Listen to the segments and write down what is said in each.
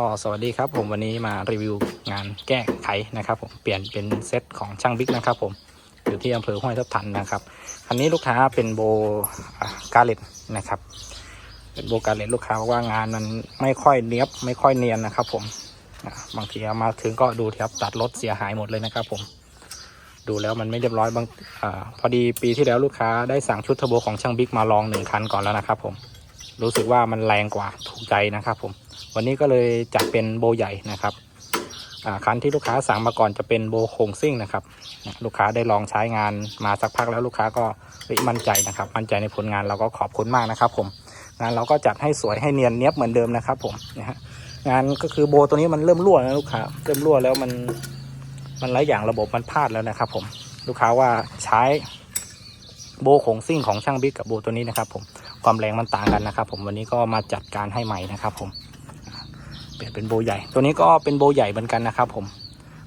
ก็สวัสดีครับผมวันนี้มารีวิวงานแก้ไขนะครับผมเปลี่ยนเป็นเซตของช่างบิ๊กนะครับผมอยู่ที่อำเภอห้วยทับทันนะครับคันนี้ลูกค้าเป็นโบกาเลตนะครับเป็นโบกาเลตลูกค้าบอกว่างานมันไม่ค่อยเนียบไม่ค่อยเนียนนะครับผมบางทีเอามาถึงก็ดูครับตัดรถเสียหายหมดเลยนะครับผมดูแล้วมันไม่เรียบร้อยบางอพอดีปีที่แล้วลูกค้าได้สั่งชุดเทอร์โบของช่างบิ๊กมาลองหนึ่งคันก่อนแล้วนะครับผมรู้สึกว่ามันแรงกว่าถูกใจนะครับผม วันนี้ก็เลยจัดเป็นโบใหญ่นะครับอ่าคันที่ลูกค้าสั่งมาก่อนจะเป็นโบโคงซิ่งนะครับ ลูกค้าได้ลองใช้งานมาสักพักแล้วลูกค้าก็มั่นใจนะครับ มั่นใจในผลงานเราก็ขอบคุณมากนะครับ ผม งานเราก็จัดให้สวยให้เนียนเนียบเหมือนเดิมนะครับ ผมนะฮะงานก็คือโบตัวนี้มันเริ่มรั่วแล้วลูกค้าเริ่มรั่วแล้วมันมันหลายอย่างระบบมันพลาดแล้วนะครับ ผม ลูกค้าว่าใช้โบโคงซิ่งของช่างบิ๊กกับโบตัวนี้นะครับ ผมความแรงมันต่างกันนะครับ ผมวันนี้ก็มาจัดการให้ใหม่นะครับ ผม เปลี่ยนเป็นโบใหญ่ ตัวนี้ก็เป็นโบใหญ่เหมือนกันนะครับผม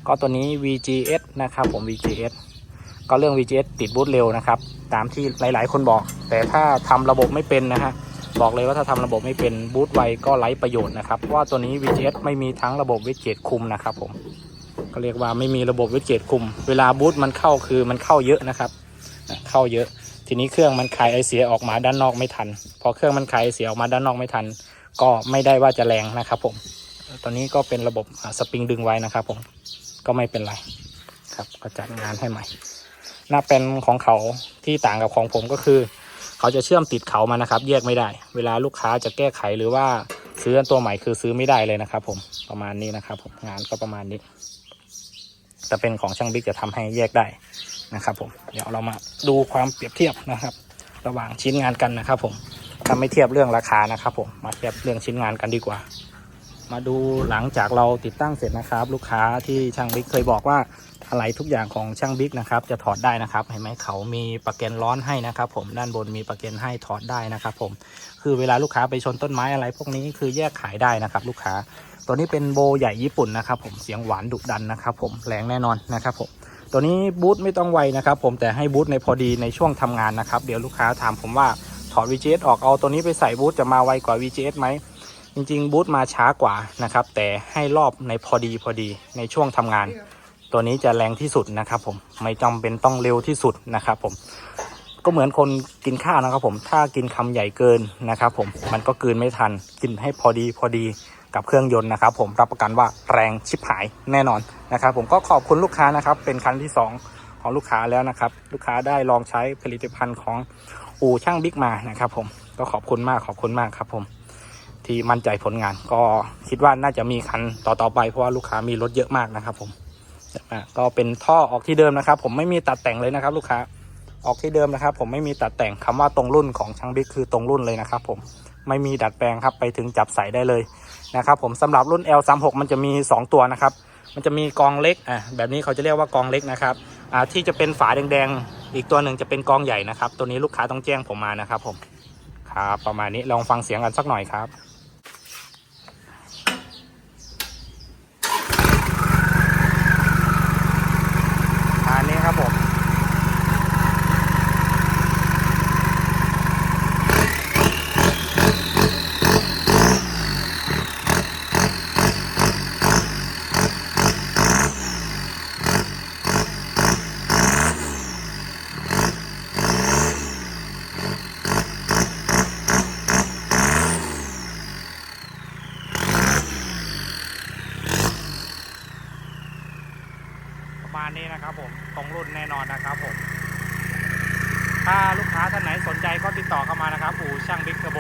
ก็ตัวนี้ VGS นะครับผม VGS ก็เรื่อง VGS ติดบูตเร็วนะครับ ตามที่หลาย ๆ คนบอก แต่ถ้าทำระบบไม่เป็นนะฮะ บอกเลยว่าถ้าทำระบบไม่เป็นบูตไวก็ไร้ประโยชน์นะครับว่าตัวนี้ VGS ไม่มีทั้งระบบวิดเกตคุมนะครับผม ก็เรียกว่าไม่มีระบบวิดเกตคุม เวลาบูตมันเข้าคือมันเข้าเยอะนะครับ เข้าเยอะ ทีนี้เครื่องมันคายไอเสียออกมาด้านนอกไม่ทัน พอเครื่องมันคายไอเสียออกมาด้านนอกไม่ทันก็ไม่ได้ว่าจะแรงนะครับผมตอนนี้ก็เป็นระบบสปริงดึงไว้นะครับผมก็ไม่เป็นไรครับก็จัดงานให้ใหม่หน้าเป็นของเขาที่ต่างกับของผมก็คือ เขาจะเชื่อมติดเขามานะครับ แยกไม่ได้ เวลาลูกค้าจะแก้ไขหรือว่าซื้ออันตัวใหม่คือซื้อไม่ได้เลยนะครับ ผมประมาณนี้นะครับผมงานก็ประมาณนี้แต่เป็นของช่างบิ๊กจะทำให้แยกได้นะครับ ผมเดี๋ยวเรามาดูความเปรียบเทียบนะครับ ระหว่างชิ้นงานกันนะครับ ผม ถ้าไม่เทียบเรื่องราคานะครับผมมาเทียบเรื่องชิ้นงานกันดีกว่า มาดูหลังจากเราติดตั้งเสร็จนะครับ ลูกค้าที่ช่างบิ๊กเคยบอกว่าอะไรทุกอย่างของช่างบิ๊กนะครับ จะถอดได้นะครับ เห็นไหมเขามีประแกนร้อนให้นะครับ ผมด้านบนมีประแกนให้ถอดได้นะครับ ผมคือเวลาลูกค้าไปชนต้นไม้อะไร พวกนี้คือแยกขายได้นะครับ ลูกค้าตัวนี้เป็นโบใหญ่ญี่ปุ่นนะครับผมเสียงหวานดุดันนะครับ ผมแรงแน่นอนนะครับผมตัวนี้บูทไม่ต้องไวนะครับ ผมแต่ให้บูทในพอดีในช่วงทำงานนะครับ เดี๋ยวลูกค้าถามผมว่า อด VGS ออกเอาตัวนี้ไปใส่บูทจะมาไวกว่า VGS ไหมจริงๆบูทมาช้ากว่านะครับ แต่ให้รอบในพอดีพอดีในช่วงทำงาน ตัวนี้จะแรงที่สุดนะครับ ผมไม่จำเป็นต้องเร็วที่สุดนะครับ ผม ก็เหมือนคนกินข้าวนะครับ ผมถ้ากินคำใหญ่เกินนะครับ ผมมันก็กลืนไม่ทันกินให้พอดีพอดีกับเครื่องยนต์นะครับ ผมรับประกันว่าแรงชิบหายแน่นอนนะครับ ผมก็ขอบคุณลูกค้านะครับ เป็นครั้งที่สองของลูกค้าแล้วนะครับ ลูกค้าได้ลองใช้ผลิตภัณฑ์ของ อู่ช่างบิ๊กมานะครับ ผมก็ขอบคุณมากขอบคุณมากครับผมที่มั่นใจผลงาน ก็คิดว่าน่าจะมีคันต่อๆไปเพราะว่าลูกค้ามีรถเยอะมากนะครับ ผมเยอะก็เป็นท่อออกที่เดิมนะครับ ผมไม่มีตัดแต่งเลยนะครับ ลูกค้าออกที่เดิมนะครับ ผมไม่มีตัดแต่งคำว่าตรงรุ่นของช่างบิ๊กคือตรงรุ่นเลยนะครับ ผมไม่มีดัดแปลงครับไปถึงจับใส่ได้เลยนะครับผมสำหรับรุ่น L36 มันจะมี 2 ตัวนะครับ มันจะมีกองเล็กอะแบบนี้เขาจะเรียกว่ากองเล็กนะครับอ่าที่จะเป็นฝาแดงๆ อีกตัวหนึ่งจะเป็นกองใหญ่นะครับ ตัวนี้ลูกค้าต้องแจ้งผมมานะครับผมครับประมาณนี้ลองฟังเสียงกันสักหน่อยครับ ณนี้นะครับผมตรงรุ่นแน่นอนนะครับผมถ้าลูกค้าท่านไหนสนใจก็ติดต่อเข้ามานะครับอู่ช่างบิ๊กเทอร์โบ